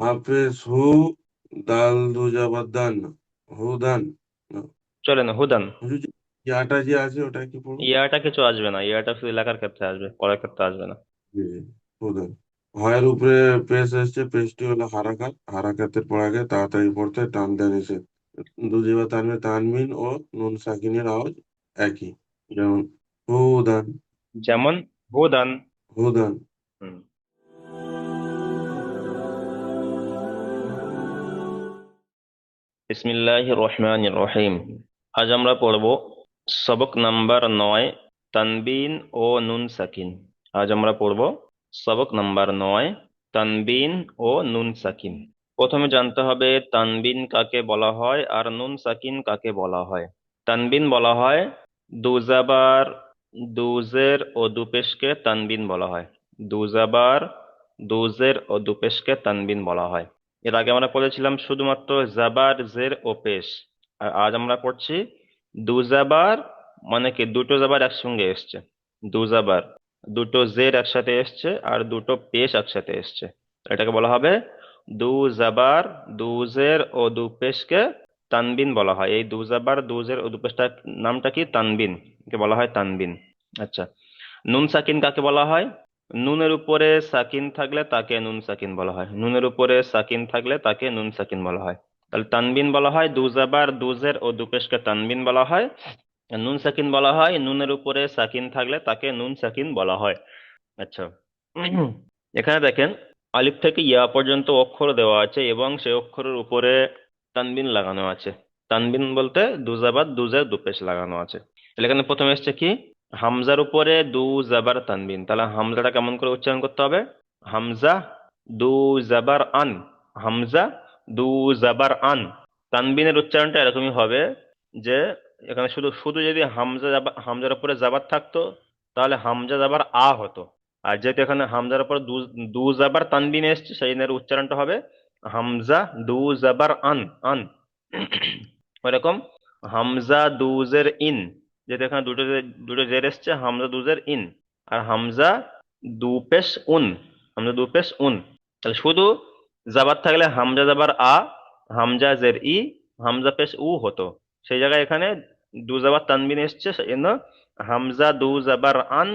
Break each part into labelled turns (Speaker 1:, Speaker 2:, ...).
Speaker 1: হাফেজ হু দাল দু যাবার দান হুদান
Speaker 2: চলে না হুদান
Speaker 1: ইয়াটা যে আছে ওটা কি পড়ব?
Speaker 2: ইয়াটা কিছু আসবে না ইয়াটা শুধু লেখার ক্ষেত্রে আসবে পড়ার ক্ষেত্রে আসবে না।
Speaker 1: জি হুদান হয়ের উপরে পেশ এসছে পেশটি হলো হারাকাত হারাকাতের পর আগে তাড়াতাড়ি পড়তে টান দেন এসে। দুজিবা তানমে তানমিন ও নুন সাকিনের আওয়াজ একই যেমন হুদান
Speaker 2: যেমন হুদান
Speaker 1: হুদান
Speaker 2: হুম। বিসমিল্লাহ রহমান রহিম আজ আমরা পড়ব সবক নাম্বার নয়, তানবিন ও নুন সাকিন। আজ আমরা পড়ব সবক নাম্বার নয়, তানবিন ও নুন সাকিন। প্রথমে জানতে হবে তানবিন কাকে বলা হয় আর নুন সাকিন কাকে বলা হয়। তানবিন বলা হয় দুজাবার, দুজের ও দুপেশকে তানবিন বলা হয়। দুজাবার, দুজের ও দুপেশকে তানবিন বলা হয়। এর আগে আমরা পড়েছিলাম শুধুমাত্র জাবার, জের ও পেশ। আর আজ আমরা পড়ছি দু জাবার মানে কি, দুটো জাবার একসঙ্গে এসছে। দু জাবার, দুটো জের একসাথে এসছে আর দুটো পেশ একসাথে এসছে। এটাকে বলা হবে দু জাবার, দু জের ও দু পেশকে তানবিন বলা হয়। এই দু জাবার, দু জের ও দু পেশটার নামটা কি? তানবিন। কে বলা হয় তানবিন। আচ্ছা নুন সাকিন কাকে বলা হয়? নুনের উপরে সাকিন থাকলে তাকে নুন সাকিন বলা হয়। নুনের উপরে সাকিন থাকলে তাকে নুন সাকিন বলা হয়। তাহলে তানবিন বলা হয়, দু জাবার দুজের ও দুপেশকে তানবিন বলা হয়। নুন সাকিন বলা হয়, নুনের উপরে সাকিন থাকলে তাকে নুন সাকিন বলা হয়। আচ্ছা। এখানে দেখেন, আলিফ থেকে ইয়া পর্যন্ত অক্ষর দেওয়া আছে এবং সেই অক্ষরের উপরে তানবিন লাগানো আছে। তানবিন বলতে দু জাবার দুজের দুপেশ লাগানো আছে। তাহলে এখানে প্রথমে এসছে কি? হামজার উপরে দু জাবার তানবিন। তাহলে হামজাটা কেমন করে উচ্চারণ করতে হবে? হামজা দু জাবার আন। হামজা দু জাবার আন। তানবিনের উচ্চারণটা এরকমই হবে যে, এখানে শুধু শুধু যদি হামজা হামজার উপরে জাবার থাকতো, তাহলে হামজা জাবার আ হতো। আর যেহেতু এখানে হামজার উপরে দু জাবার তানবিন এসছে, সেই দিনের উচ্চারণটা হবে হামজা দু জাবার আন আন। ওরকম হামজা দুজের ইন। যেহেতু এখানে দুটো দুটো জের এসছে, হামজা দুজের ইন, আর হামজা দু পেশ উন, হামজা দু পেশ উন। তাহলে শুধু জাবার থাকলে হামজা জাবার আ, হামজা জের ই, হামজা পেশ উ হতো। সেই জায়গায় এখানে দু জাবার তানবিন এসছে হামজা দু জাবার আন,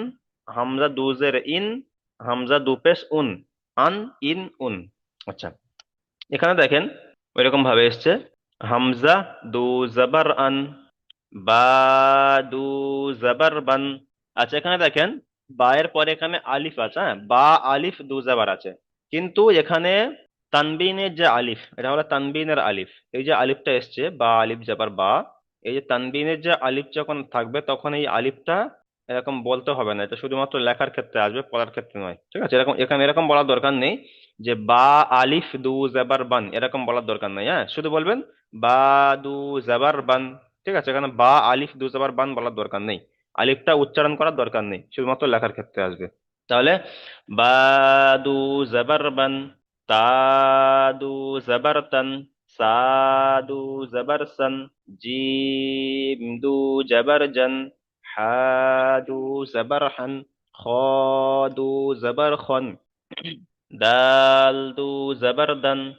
Speaker 2: হামজা দু জের ইন, হামজা দু পেশ উন, আন, ইন, উন। আচ্ছা এখানে দেখেন ওইরকম ভাবে এসছে, হামজা দু জাবার আন বা দু জাবার বান আচ্ছা এখানে দেখেন বা এর পরে এখানে আলিফ আছে হ্যাঁ? বা, আলিফ, দু, জাবার আছে। কিন্তু এখানে তানবিনের যে আলিফ, এটা হলো তানবিনের আলিফ। এই যে আলিফটা এসছে, বা, আলিফ, জাবার, বা, এই যে তানবিনের যে আলিফ যখন থাকবে, তখন এই আলিফটা এরকম বলতে হবে না। এটা শুধুমাত্র লেখার ক্ষেত্রে আসবে, পড়ার ক্ষেত্রে নয়, ঠিক আছে? এরকম, এখানে এরকম বলার দরকার নেই যে, বা, আলিফ, দু জাবার বান এরকম বলার দরকার নেই হ্যাঁ? শুধু বলবেন বা দু জাবার বান ঠিক আছে? এখানে বা, আলিফ দু জাবার বান বলার দরকার নেই। আলিফটা উচ্চারণ করার দরকার নেই, শুধুমাত্র লেখার ক্ষেত্রে আসবে। তাহলে, বা, দু জাবার বান, তা, দু জাবার তান, সা, দু জাবার সান, জিম, দু জাবার জান, হা জাবার হান, খ জাবার খন, দাল দু জাবার দান,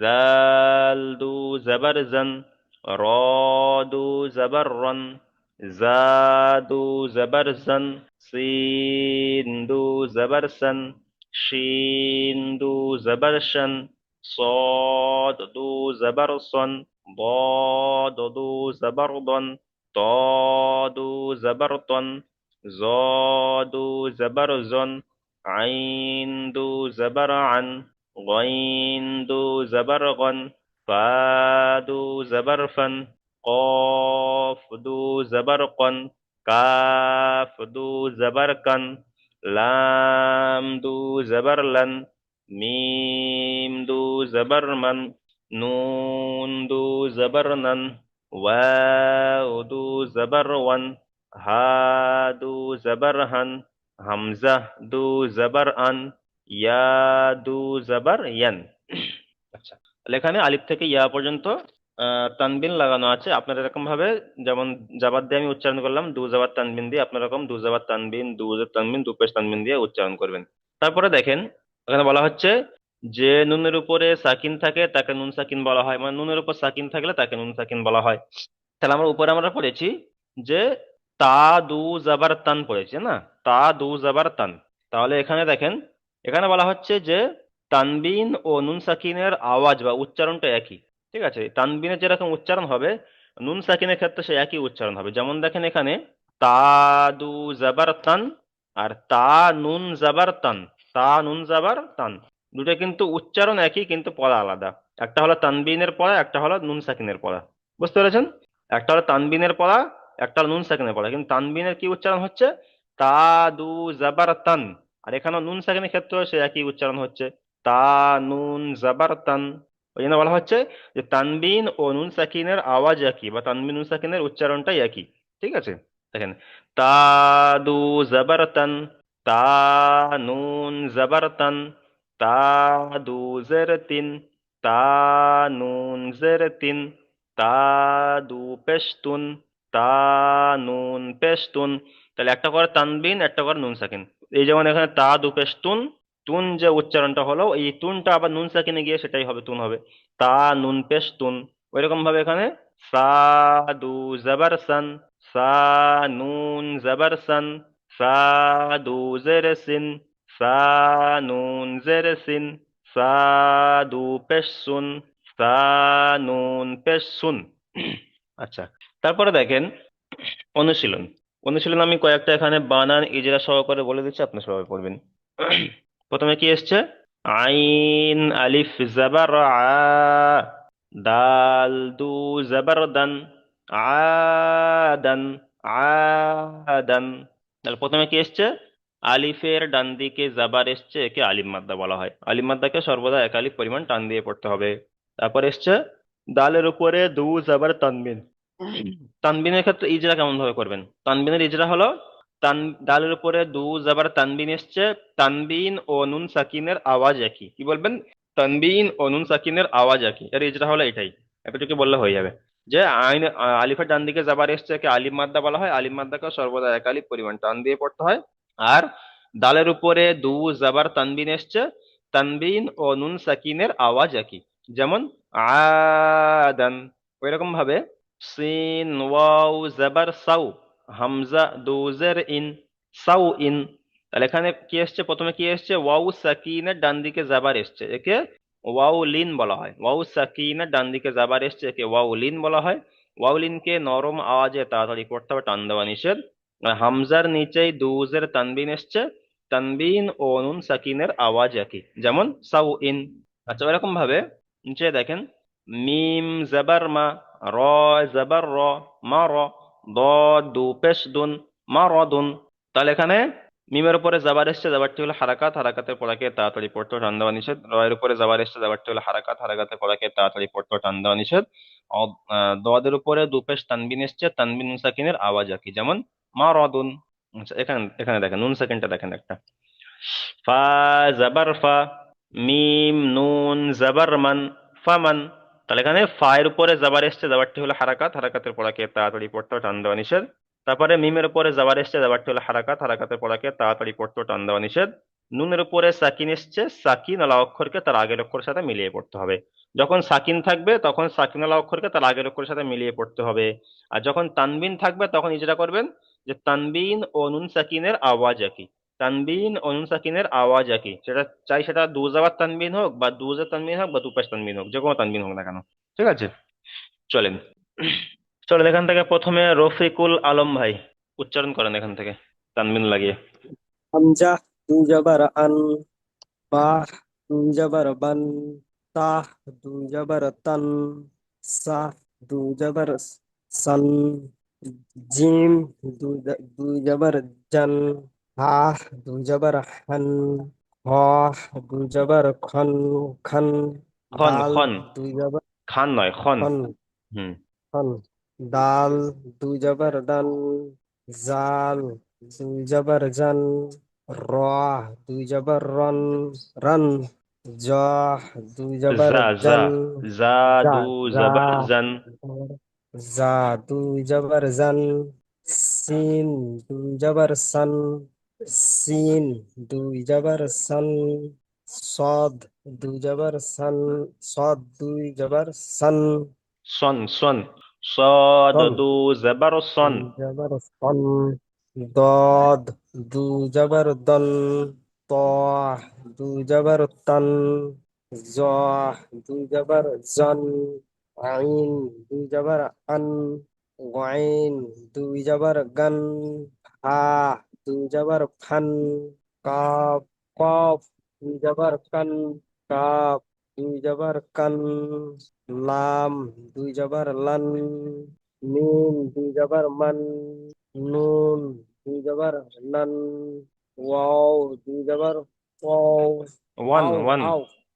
Speaker 2: জাল দু জাবার জান رادوا زبرا زادوا زبرزا سيندو زبرسا شيندو زبرشا صادوا زبرصا ضادوا زبرضا طادو زبرطا زادوا زبرزا عيندوا زبرعا غيندوا زبرغا. فادوا زبرفا قافدوا زبرقا كافدوا زبركا لام دو زبرلن ميم دو زبرمن نون دو زبرنن واو دو زبرون ها دو زبرهن همزة دو زبرأن يا دو زبرين তাহলে এখানে আলিফ থেকে ইয়া পর্যন্ত তানবিন লাগানো আছে। আপনার এরকম ভাবে যেমন জাবার দিয়ে আমি উচ্চারণ করলাম, দু জাবার তানবিন দিয়ে আপনার দু জাবার তানবিন, দু তানবিন, দু পেশ তানবিন দিয়ে উচ্চারণ করবেন। তারপরে দেখেন, এখানে বলা হচ্ছে যে নুনের উপরে সাকিন থাকে তাকে নুন সাকিন বলা হয় মানে নুনের উপর সাকিন থাকলে তাকে নুন সাকিন বলা হয়। তাহলে আমরা উপরে আমরা পড়েছি যে তা, দু, জাবার, তান পড়েছি, না? তা, দু, জাবার, তান। তাহলে এখানে দেখেন, এখানে বলা হচ্ছে যে তানবিন ও নুন সাকিনের আওয়াজ বা উচ্চারণটা একই, ঠিক আছে? তানবিনের যেরকম উচ্চারণ হবে, নুন সাকিনের ক্ষেত্রে সে একই উচ্চারণ হবে। যেমন দেখেন এখানে, তা দু জাবার তান আর তা নুন জাবার তান। তা নুন জাবার তান। দুটো কিন্তু উচ্চারণ একই, কিন্তু পড়া আলাদা। একটা হলো তানবিনের পড়া, একটা হলো নুন সাকিনের পড়া। বুঝতে পেরেছেন? একটা হলো তানবিনের পড়া, একটা হলো নুন সাকিনের পড়া। কিন্তু তানবিনের কি উচ্চারণ হচ্ছে? তা দু জাবার তান। আর এখানে নুন সাকিনের ক্ষেত্রে সে একই উচ্চারণ হচ্ছে। তা নুন জাবার তান। ওই জন্য বলা হচ্ছে যে, তানবিন ও নুন সাকিনের আওয়াজ একই বা তানবিন নুন সাকিনের উচ্চারণটাই একই। ঠিক আছে? দেখেন, তা দু জাবার তান, তা নুন জাবার তান, তা দু জের তিন, তা নুন জের তিন, তা দু পেশতুন, তা নুন পেশতুন। তাহলে একটা করে তানবিন, একটা করে নুন সাকিন। এই যেমন এখানে তা দু পেশতুন তুন যে উচ্চারণটা হলো, এই তুনটা আবার নুন সাকিনে গিয়ে সেটাই হবে, তুন হবে। তা, নুন পেশতুন ওইরকম ভাবে এখানে, সা, দু, জবর সা, নুন, জবর সা, দু, জের, সিন। সা, নুন, জের, সিন। সা, দু, পেশ, সুন। সা, নুন, পেশ, সুন। আচ্ছা তারপরে দেখেন, অনুশীলন। অনুশীলন আমি কয়েকটা এখানে বানান, ইজরা সহকারে বলে দিচ্ছি, আপনি সবাই পড়বেন। প্রথমে কি এসছে? আইন আলিফ জাবার দাল দু জাবার দান আদান আদান। তাহলে প্রথমে কি এসছে? আলিফের ডান দিকে জাবার এসছে, একে আলিম মাদ্দা বলা হয়। আলিম মাদ্দাকে সর্বদা এক আলিফ পরিমাণ টান দিয়ে পড়তে হবে। তারপর এসছে, দালের উপরে দু জাবার তানবিন। তানবিনের ক্ষেত্রে ইজরা কেমন ভাবে করবেন? তানবিনের ইজরা হলো তান দালের উপরে দু জাবার তানবিন এসছে। তানবিন ও নুন সাকিনের আওয়াজ একই। কি বলবেন? তানবিন ও নুন সাকিনের আওয়াজ একই। এর ইজরা হলো এটাই। এতটুকু বললে হয়ে যাবে। যে আইন আলিফের ডান দিকে জাবার এসছে, একে আলিম মাদ্দা বলা হয়। আলিম মাদ্দাকে সর্বদা এক আলিফ পরিমাণ টান দিয়ে পড়তে হয়। আর দালের উপরে দু জাবার তানবিন এসছে। তানবিন ও নুন সাকিনের আওয়াজ একই। যেমন আদান ওইরকম ভাবে সিন, ওয়াও, জাবার, সাউ। হামজা দু জের ইন, সাউ ইন। তাহলে এখানে কি এসছে? প্রথমে কি এসছে? ওয়াউ সাকিনের ডান দিকে জাবার এসছে। একে ওয়াউ লিন বলা হয়। ওয়াউ সাকিনের ডান দিকে জাবার এসছে। একে ওয়াউ লিন বলা হয়। ওয়াউ লিনকে নরম আওয়াজে তাড়াতাড়ি করতে হবে, টান দেওয়া নিষেধ। হামজার নিচেই দুজের তানবিন এসছে। তানবিন ও নুন সাকিনের আওয়াজ একই। যেমন সাউ ইন। আচ্ছা এরকম ভাবে নিচে দেখেন। মিম জাবার মা, র জাবার র, মা র। দ দু পেশ দুন মা র দুন তাহলে এখানে মিমের উপরে জাবার এসছে জাবারটি হলো হারাকাত। হারাকাতের পড়াকে তাড়াতাড়ি পড়তে টান দেওয়া নিষেধ। রয়ের উপরে জাবার এসছে জাবারটি হলো হারাকাত। হারাকাতের পড়াকে তাড়াতাড়ি পড়তে টান দেওয়া নিষেধ। দোয়াদের উপরে দুপেশ তানবিন এসছে। তানবিন সাকিনের আওয়াজ একই, যেমন মা রদুন আচ্ছা এখানে এখানে দেখেন, নুন সাকিনটা দেখেন একটা। ফা, জাবার ফা, মিম, নুন, জাবার মান ফামান তাহলে এখানে ফায়ের উপরে জাবার এসছে জাবারটি হলো হারাকাত। হারাকাতের পড়াকে তাড়াতাড়ি পড়তে টান দেওয়া নিষেধ। তারপরে মিমের উপরে জাবার এসছে জাবারটি হলো হারাকাত। হারাকাতের পড়াকে তাড়াতাড়ি পড়তে টান দেওয়া নিষেধ। নুনের উপরে সাকিন এসছে, সাকিন আলা অক্ষরকে তার আগের অক্ষরের সাথে মিলিয়ে পড়তে হবে। যখন সাকিন থাকবে, তখন সাকিন আলা অক্ষরকে তার আগের অক্ষরের সাথে মিলিয়ে পড়তে হবে। আর যখন তানবিন থাকবে, তখন ইজরা করবেন যে তানবিন ও নুন সাকিনের আওয়াজ একই। তানবিন ও নুন সাকিনের আওয়াজ একই। সেটা চাই সেটা দু জাবার তানবিন হোক বা দু তানবিন হোক বা দুপাশ তানবিন হোক যে কোনো তানবিন হোক না কেন। ঠিক আছে? চলেন। চলেন, এখান থেকে প্রথমে রফিকুল আলম ভাই, উচ্চারণ করেন এখান থেকে, তানবিন লাগিয়ে।
Speaker 3: হামজা জবর আন, বা দু বান, তা দু জবর তান, সা দু সান, জিম জবর জান। হা দু জবর হান হ দু জবর খন খান
Speaker 2: খন
Speaker 3: দাল
Speaker 2: খন।
Speaker 3: দু জবর
Speaker 2: খান নয় খন।
Speaker 3: খন
Speaker 2: হুম।
Speaker 3: খন। দাল দু জবর দান জাল দু জবর জান র দু জবর রন রন জ দু জবর
Speaker 2: জা জা
Speaker 3: জান
Speaker 2: জা দু জবর জান।
Speaker 3: জা দু জবর জান সিন দু জবর সন সিন দুই যাবার সান সদ দুই যাবার সান সদ দুই যাবার সান।
Speaker 2: সন সন
Speaker 3: সদ
Speaker 2: দু যাবার সন।
Speaker 3: যাবার সন দদ দু যাবার দন ত দু যাবার তন জ দু যাবার জন আইন দুই যাবার আন গাইন দুই যাবার গন হা দুই জবর ফান কাপ কফ দুই জবর কান কাপ দুই জবর কান লাম দুই জবর লান মিম দুই জবর মান নুন দুই জবর নান ওয়াও দুই জবর ওয়াও
Speaker 2: ওয়ান ওয়ান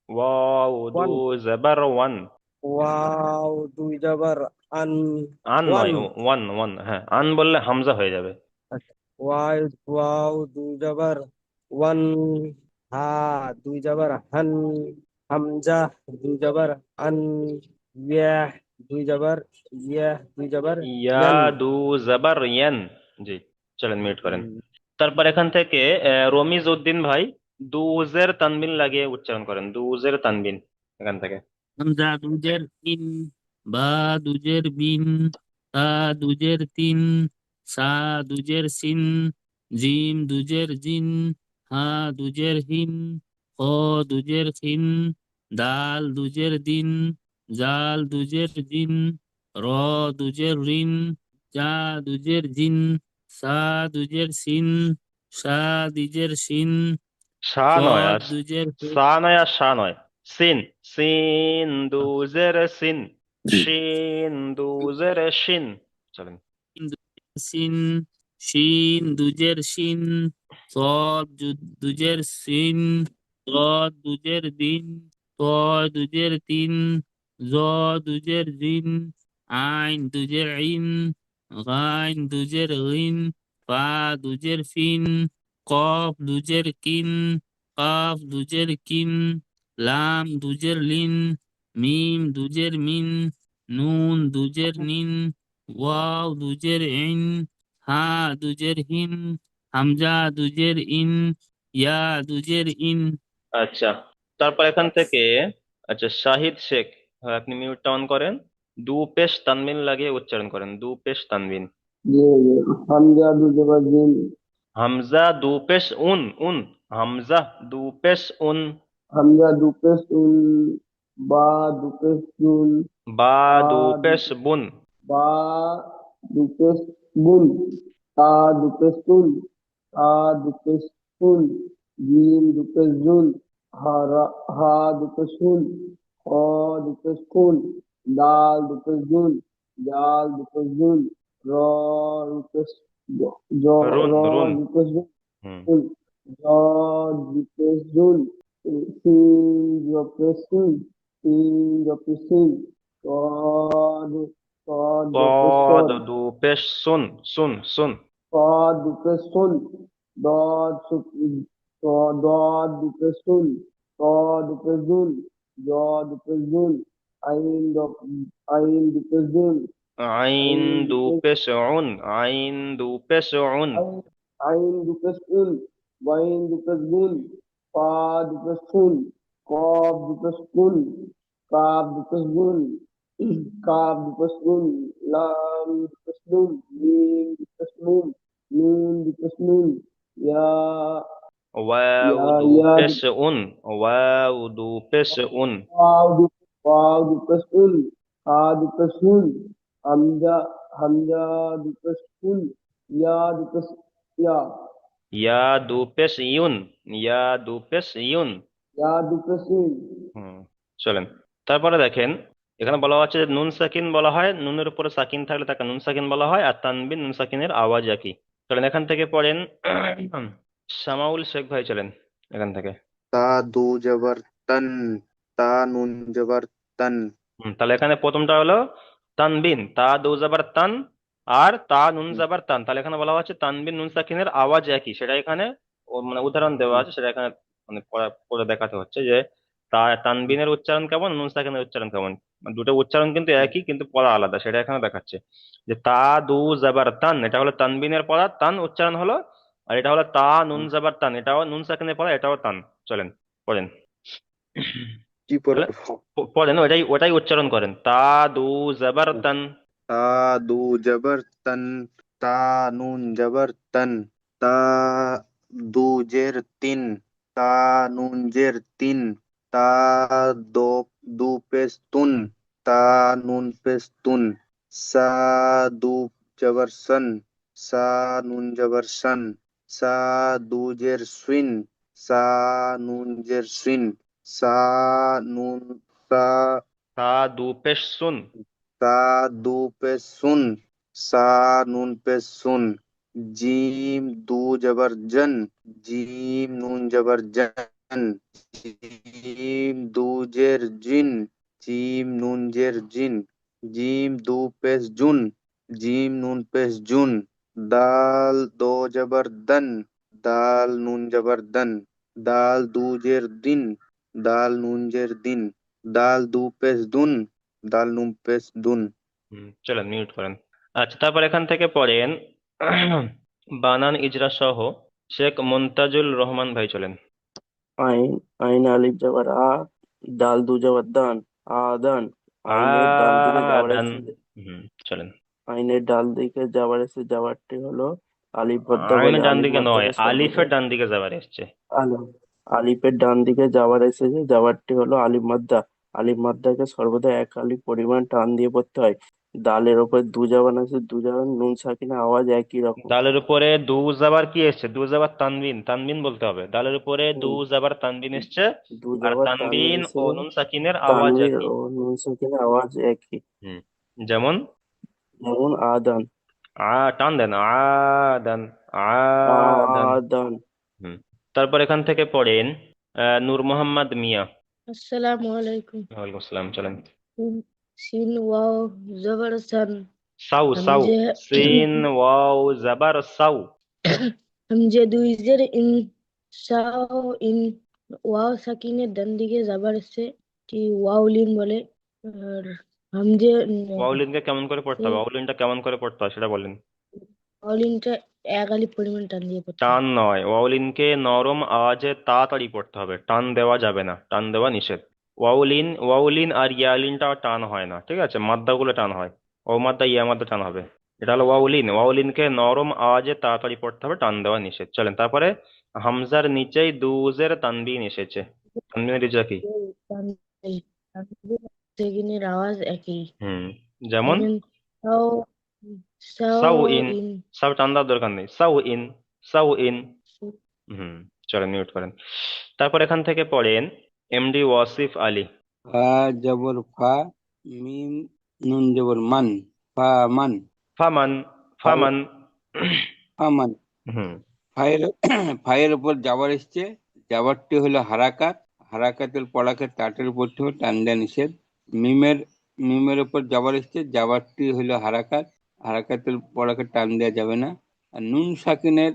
Speaker 2: ওয়াও
Speaker 3: ওয়ান।
Speaker 2: দু জবর ওয়ান।
Speaker 3: ওয়াও দুই জবর আন
Speaker 2: আন নয় ওয়ান ওয়ান হ্যাঁ আন বললে হামজা হয়ে যাবে।
Speaker 3: ওয়াই ওয়াও দুই জবর ওয়ান হা দুই জবর হান হামজা দুই জবর আন ইয়া দুই জবর ইয়া দুই জবর
Speaker 2: ইয়া
Speaker 3: ইয়ান।
Speaker 2: দু জবর ইয়ান। জি চলেন মিউট করেন। তারপর এখান থেকে আহ, রমিজ উদ্দিন ভাই দুজের তানবিন লাগিয়ে উচ্চারণ করেন। দুজের তানবিন এখান থেকে।
Speaker 4: হামজা দুজের তিন বা দুজের বিন তা দুজের তিন সা দুজের সিন জিম দুজের জিন হা দুজের হিন খ দুজের খিন দাল দুজের দিন জাল দুজের দিন র দুজের রিন জা দুজের জিন সা দুজের সিন সা দুজের সিন
Speaker 2: নয়
Speaker 4: দুজের সে
Speaker 2: সা নয় আর শা নয়। সিন সিন দুজের সিন শিন দুজের শিন চলেন।
Speaker 4: সিন শিন, দুজের শিন সদ দুজের সিন সদ দুজের দিন ত দুজের তিন, জ, দুজের জিন, আইন, দুজের ইন, গাইন, দুজের গিন ফা দুজের ফিন, কফ, দুজের কিন, কাফ, দুজের কিন, লাম, দুজের লিন, মিম, দুজের মিন, নুন, দুজের নিন ওয়াও দুজের ইন হা দুজের হিন হামজা দুজের ইন ইয়া দুজের ইন।
Speaker 2: আচ্ছা তারপর এখান থেকে আচ্ছা শাহিদ শেখ হ্যাঁ, আপনি মিউটটা অন করেন। দু পেশ তানবিন লাগে উচ্চারণ করেন দু পেশ তানবিন।
Speaker 5: হামজা দু জবর
Speaker 2: হামজা দু পেশ উন উন হামজা দু পেশ উন।
Speaker 5: হামজা দু পেশ উন বা দু পেশ বুন
Speaker 2: বা দু পেশ বুন।
Speaker 5: बा दू पेश बुन ता दू पेश तुन ता दू पेश तुन जीम दू पेश जुन हा रा- हा दू पेश हुन ख दू पेश खुन दाल दू ضاد دو بيش سون سون سون ضاد دو بيش سون ضاد
Speaker 2: ضاد
Speaker 5: دو
Speaker 2: بيش
Speaker 5: سون ضاد دو
Speaker 2: بيش
Speaker 5: زول ضاد دو بيش زول عين دو عين
Speaker 2: دو
Speaker 5: بيش
Speaker 2: زول عين دو بيش عون
Speaker 5: عين دو بيش عون عين دو بيش عون وين دو بيش زول قاد
Speaker 2: دو بيش سون قاب دو بيش كل قاب
Speaker 5: دو بيش زول Wain Jopesin, Pa Jopesin, Kof Jopesin, Kaf Jopesin, Kaf Jopesin, Lam Jopesin, Mim Jopesin, Nun Jopesin, Ya
Speaker 2: wow
Speaker 5: Ya
Speaker 2: দু
Speaker 5: Ya
Speaker 2: পেশ উন ওয়াও দু পেশ উন
Speaker 5: Waw Waw Jopesin, Ha Jopesin, Hamza Hamza Jopesin, Ya Jopesin, Ya
Speaker 2: ইয়া দু পেশ Yoon ইয়া দু পেশ ইউন
Speaker 5: Ya Jopesin.
Speaker 2: হুম চলেন তারপরে দেখেন এখানে বলা হচ্ছে যে নুন সাকিন বলা হয় নুনের উপরে সাকিন থাকলে তাকে নুন সাকিন বলা হয় আর তানবিন নুন সাকিনের আওয়াজ একই। চলেন এখান থেকে পড়েন শামাউল শেখ ভাই চলেন এখান থেকে।
Speaker 6: তা দু জবর তন তা নুন জবর তন।
Speaker 2: তাহলে এখানে প্রথমটা হলো তানবিন তা দু জাবার তান আর তা নুন জাবার তান। তাহলে এখানে বলা হচ্ছে তানবিন নুন সাকিনের আওয়াজ একই। সেটা এখানে মানে উদাহরণ দেওয়া আছে সেটা এখানে মানে পড়ে দেখাতে হচ্ছে যে তা তানবিনের উচ্চারণ কেমন নুন সাকিনের উচ্চারণ কেমন? মানে দুটো উচ্চারণ কিন্তু একই কিন্তু পড়া আলাদা সেটা এখানে দেখাচ্ছে। যে তা দু জাবার তান এটা হলো তানবিনের পড়া তান উচ্চারণ হলো আর এটা হলো তা নুন জাবার তান এটাও নুন সাকিনের পড়া এটাও তান। চলেন পড়েন।
Speaker 6: কি পড়ে?
Speaker 2: পড়েন ওটাই ওটাই উচ্চারণ করেন। তা দু জবর তান।
Speaker 6: তা দু জবর তন তা নুন জবর তন। তা দু জের তিন। তা নুন জের তিন। ता दो दू पे तुन ता नून पे तुन सा दू जबर सन सा नून जबर सन सा दू जेर स्विन सा नून जेर स्विन सा नून सा
Speaker 2: सा दू पे सुन।
Speaker 6: सा दू पे सुन सा नून पे सुन जीम दू जबर जन जीम नून जबर जन জিম দুজের জিন, জিম নুন জের জিন, জিম দু পেশ জুন, জিম নুন পেশ জুন, দাল দো জবর দন দাল নুন জবর দন দাল দুজের দিন, দাল নুন জের দিন, দাল দু পেশ দুন, দাল নুন পেশ দুন
Speaker 2: চলেন মিউট করেন। আচ্ছা তারপর এখান থেকে পড়েন, বানান ইজরা সহ শেখ মোন্তাজুল রহমান ভাই চলেন।
Speaker 7: আইন আইন আলিফ জবর আ দাল দু জবর দান আদান আইনের ডান দিকে যাবার
Speaker 2: আদান
Speaker 7: এসে
Speaker 2: হুম চলেন
Speaker 7: আইনের ডান দিকে যাবার এসে যাবারটি হলো আলিফ বদ্দা
Speaker 2: আইনের ডান
Speaker 7: আলিফ
Speaker 2: দিকে নয়
Speaker 7: মাদ্দাকে
Speaker 2: আলিফের
Speaker 7: সর্বদা
Speaker 2: ডান দিকে যাবার এসছে
Speaker 7: আলিফ আলিফের ডান দিকে যাবার এসেছে যাবারটি হলো আলিফ মাদ্দা আলিফ মাদ্দাকে সর্বদা এক আলিফ পরিমাণ টান দিয়ে পড়তে হয়। দালের ওপর দু জাবান আছে দু জাবান নুন সাকিনা আওয়াজ একই রকম।
Speaker 2: দালের উপরে দু জাবার কি এসছে? দু জাবার তানবিন। তানবিন বলতে হবে। দালের উপরে দু। জাবার তানবিন এসছে
Speaker 7: দু
Speaker 2: আর
Speaker 7: জবর
Speaker 2: তানবিন
Speaker 7: তানবিন
Speaker 2: ও নুন সাকিনের আওয়াজ
Speaker 7: তানবীর
Speaker 2: একই।
Speaker 7: ও নুন সাকিনা আওয়াজ একই।
Speaker 2: হুম। যেমন?
Speaker 7: যেমন আদান।
Speaker 2: আ টান দেন। আদান আদান।
Speaker 7: আদান।
Speaker 2: হুম। তারপর এখান থেকে পড়েন আহ, নূর মোহাম্মদ মিয়া।
Speaker 8: আসসালামু আলাইকুম।
Speaker 2: ওয়ালাইকুম আসসালাম চলেন।
Speaker 8: সিন ওয়াও জবর সান।
Speaker 2: সাউ সাউ
Speaker 8: হামজে
Speaker 2: সিন ওয়াও জাবার সাউ।
Speaker 8: হামজে দুই জের ইন সাও ইন ওয়াও সাকিনের ডান দিকে যাবার সে টি ওয়াউলিন বলে। আর হামজে
Speaker 2: ওয়াউলিনকে কেমন করে পড়তে হবে? ওয়াউলিনটা কেমন করে পড়তে হয় সেটা বলেন।
Speaker 8: ওয়াউলিনটা এক আলিফ পরিমাণ টান দিয়ে পড়তে হবে।
Speaker 2: টান নয়। ওয়াউলিনকে নরম আওয়াজে তাড়াতাড়ি পড়তে হবে। টান দেওয়া যাবে না। টান দেওয়া নিষেধ। ওয়াউলিন ওয়াউলিন আর ইয়ালিনটাও টান হয় না ঠিক আছে? মাদ্দাগুলো টান হয়। ও মাদ্দা ইয়া মাদ্দা টান হবে। এটা হলো ওয়াউলিন ওয়াউলিনকে নরম আওয়াজে তাড়াতাড়ি পড়তে হবে টান দেওয়া নিষেধ। চলেন তারপরে হামজার নিচেই দুজের তানবিন এসেছে। তানবিনের রিজা কি?
Speaker 8: আওয়াজ একই।
Speaker 2: হুম যেমন? সাউ ইন
Speaker 8: ইন
Speaker 2: সব দরকার নেই সাউ ইন সাউ ইন হুম চলেন মিউট করেন তারপর এখান থেকে পড়েন এমডি ওয়াসিফ আলী
Speaker 9: ফা জবর ফা মিম নুন জবর মান ফা মান
Speaker 2: ফামান ফামান
Speaker 9: ফা মান
Speaker 2: হুম
Speaker 9: ফায়ের ফায়ের উপর যাবার এসছে যাবারটি হলো হারাকাত হারাকাতের পড়াকে তাটের উপর টান দেওয়া নিষেধ মিমের মিমের উপর যাবার এসছে যাবারটি হলো হারাকাত হারাকাতের পড়াকে টান দেওয়া যাবে না। আর নুন সাকিনের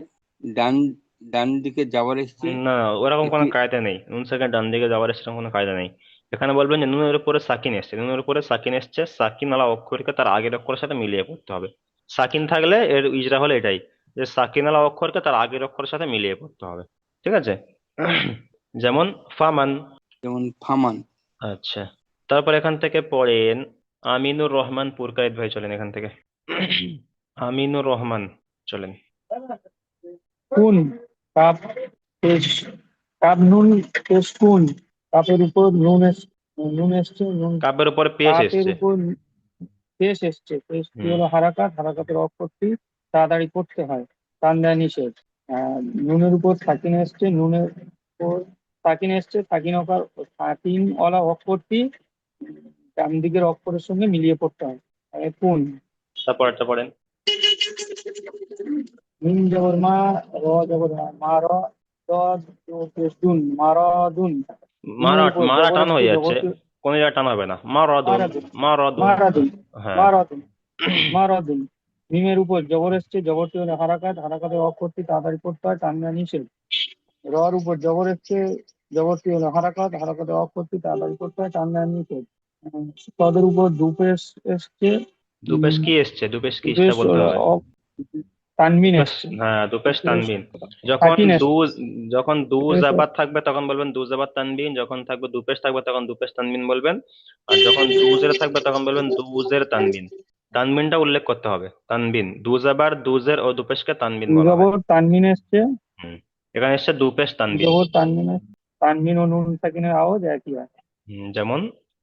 Speaker 9: ডান ডান দিকে যাবার এসছে।
Speaker 2: না ওরকম কোনো কায়দা নেই। নুন সেকেন্ড ডান দিকে যাওয়ার সেরকম কোনো কায়দা নেই। এখানে বলবেন যে নুনের উপরে সাকিন এসছে। নুনের উপরে সাকিন এসছে। সাকিন আলা অক্ষরকে তার আগের অক্ষরের সাথে মিলিয়ে পড়তে হবে। সাকিন থাকলে এর ইজরা হলো এটাই যে সাকিন আলা অক্ষরকে তার আগের অক্ষরের সাথে মিলিয়ে পড়তে হবে। ঠিক আছে? যেমন ফামান।
Speaker 9: যেমন ফামান।
Speaker 2: আচ্ছা। তারপর এখান থেকে পড়েন আমিনুর রহমান পুরকায়েত ভাই চলেন এখান থেকে। আমিনুর রহমান চলেন।
Speaker 10: কুন কাপ পেশ কাপ নুন পেশ কুন? কাপের উপর নুন এস নুন এসছে নুন
Speaker 2: কাপের উপরে পেশ এসছে।
Speaker 10: পেশ এসছে। পেশটি। হলো হারাকাত? হারাকাতের অক্ষরটি তাড়াতাড়ি করতে হয়। টান দেওয়া নিষেধ। নুনের উপর সাকিন এসছে নুনের উপর সাকিন এসছে সাকিন অকার সাকিন ওয়ালা অক্ষরটি ডান দিকের অক্ষরের সঙ্গে মিলিয়ে পড়তে হয়। কুন?
Speaker 2: তারপরটা পড়েন
Speaker 10: মিম জবর মা র জবর মা র দুন মারাদুন
Speaker 2: মারা
Speaker 10: নুনের উপর
Speaker 2: মারা টান হয়ে যাচ্ছে কোন জায়গায় টান হবে না মারাদুন
Speaker 10: মারাদুন।
Speaker 2: মারাদুন
Speaker 10: মারাদুন
Speaker 2: হ্যাঁ
Speaker 10: মিমের উপর জবর এসছে জবরটি হলো হারাকাত হারাকাতের অক্ষরটি তাড়াতাড়ি পড়তে হয় টান্না নিষেধ রর উপর জবর এসছে জবরটি হলো হারাকাত হারাকাতের অক্ষরটি তাড়াতাড়ি পড়তে হয় টান্না নিষেধ পদের উপর দুপেশ এসছে
Speaker 2: দুপেশ কি এসছে? দুপেশ কি সেটা বলতে হবে
Speaker 10: তানবিন এসছে।
Speaker 2: হ্যাঁ দুপেশ তানবিন যখন দু
Speaker 10: এসছে
Speaker 2: যখন দু জাবার থাকবে তখন বলবেন দু তানবিন যখন থাকবে দুপেশ থাকবে তখন দুপেশ তানবিন বলবেন। আর যখন দু জের থাকবে তখন বলবেন দু জের তানবিন তানবিনটা উল্লেখ করতে হবে তানবিন দু জাবার দু ও দুপেশকে তানবিন বলা হয়।
Speaker 10: দুজবর তানবিন এসছে।
Speaker 2: এখানে এসছে দুপেশ তানবিন
Speaker 10: দুজবর তানবিন তানবিন ও নুন সাকিনের আওয়াজ একই হয়।
Speaker 2: যেমন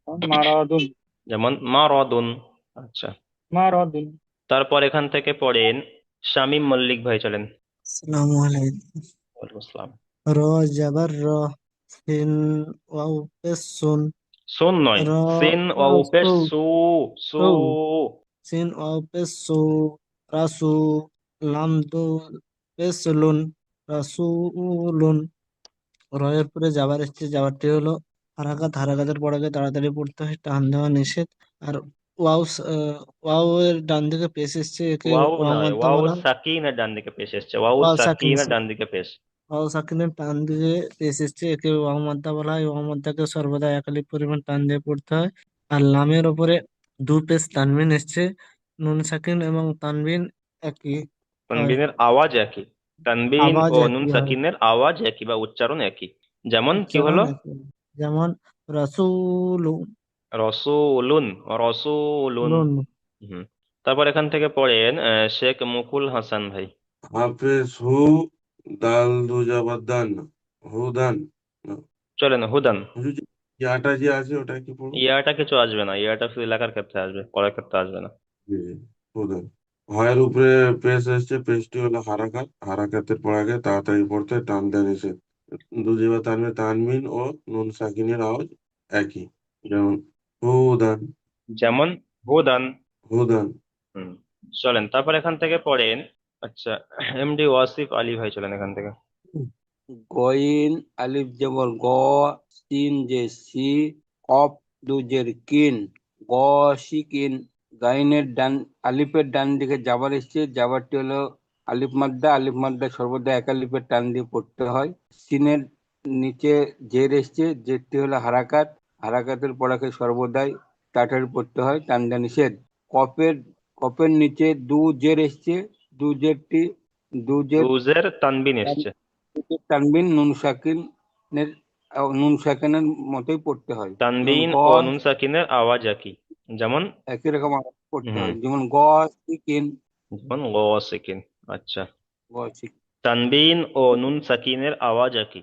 Speaker 10: যেমন মারাদুন
Speaker 2: যেমন মারাদুন আচ্ছা।
Speaker 10: মারাদুন
Speaker 2: তারপর এখান থেকে পড়েন শামীম মল্লিক ভাই চলেন।
Speaker 11: আসসালামু আলাইকুম।
Speaker 2: ওয়ালাইকুম আসসালাম।
Speaker 11: র জবর র সিন ওয়াও পেশ সুন।
Speaker 2: সুন নয়
Speaker 11: র
Speaker 2: সিন ও
Speaker 11: র
Speaker 2: পেশ
Speaker 11: সু
Speaker 2: সু।
Speaker 11: সিন ওয়াও পেশ সু রাসু লাম দু পেশ লুন রাসুলুন রয়ের পরে যাবার এসছে যাবারটি হলো হারাকাত হারাকাতের পড়াকে তাড়াতাড়ি পড়তে হয় টান দেওয়া নিষেধ। আর আহ, ওয়াও এর ডান দিকে পেশ এসছে একে
Speaker 2: ওয়াও
Speaker 11: ওয়াও
Speaker 2: নয়
Speaker 11: মাদ্দা
Speaker 2: ওয়াও সাকিনের ডান দিকে পেশ এসছে ওয়াও
Speaker 11: ওয়াও সাকিন
Speaker 2: সাকিনের ডান দিকে পেশ
Speaker 11: ওয়াও সাকিনের টান পেশ এসছে একে ওয়াও মাদ্দা বলা হয় ওয়াও মাদ্দাকে সর্বদা একাধিক পরিমাণ টান দিয়ে পড়তে হয় আর লামের ওপরে দু পেশ তানবিন এসছে নুন সাকিন এবং তানবিন একই
Speaker 2: তানবিনের আওয়াজ একই তানবিন
Speaker 11: আওয়াজ
Speaker 2: ও
Speaker 11: একই
Speaker 2: নুন
Speaker 11: হয়
Speaker 2: সাকিনের আওয়াজ একই বা উচ্চারণ একই যেমন কি হলো
Speaker 11: একই যেমন রাসূলু
Speaker 2: রসুলুন রসুলুন।
Speaker 11: লুন
Speaker 2: হুম তারপর এখান থেকে পড়েন আহ, শেখ মুকুল হাসান ভাই।
Speaker 1: হাফেজ হু দাল দু জাবার দান হুদান। না,
Speaker 2: চলেন হুদান।
Speaker 1: ইয়াটা যে আছে ওটা কি পড়ব?
Speaker 2: ইয়াটা কিছু আসবে না ইয়াটা শুধু লেখার ক্ষেত্রে আসবে পড়ার ক্ষেত্রে আসবে না।
Speaker 1: হুদান। হয়ের উপরে পেশ এসছে পেশটি হলো হারাকাত হারাকাতের পড়াকে তাড়াতাড়ি পড়তে টান দেওয়া নিষেধ দু জিবা তানমে তানমিন ও নুন সাকিনের আওয়াজ একই। যেমন হুদান
Speaker 2: যেমন হুদান
Speaker 1: হুদান
Speaker 2: হুম চলেন তারপর এখান থেকে পড়েন। আচ্ছা এমডি ওয়াসিফ আলী ভাই চলেন এখান থেকে।
Speaker 9: গইন আলিফ যেমন গ সিন যে সি কফ দুজের কিন গ সি কিন গাইনের ডান আলিফের ডান দিকে জাবার এসছে জাবারটি হলো আলিফ মাদ্দা আলিফ মাদ্দা সর্বদা এক আলিফের টান দিয়ে পড়তে হয়। সিনের নিচে জের এসছে জেরটি হলো হারাকাত হারাকাতের পড়াকে সর্বদাই তাড়াতাড়ি পড়তে হয় টান নিষেধ। কপের কপের নিচে দু জের এসছে দু জেরটি দু জের
Speaker 2: তানবিন এসছে।
Speaker 9: তানবিন নুন সাকিনের নুন সাকিনের মতোই পড়তে হয়।
Speaker 2: তানবিন ও নুন সাকিনের আওয়াজ একই। যেমন
Speaker 9: একই রকম আওয়াজ পড়তে হয়। যেমন গ সিকিন।
Speaker 2: যেমন গ সেকেন্ড আচ্ছা।
Speaker 9: গ সিকিন।
Speaker 2: তানবিন ও নুন সাকিনের আওয়াজ একই।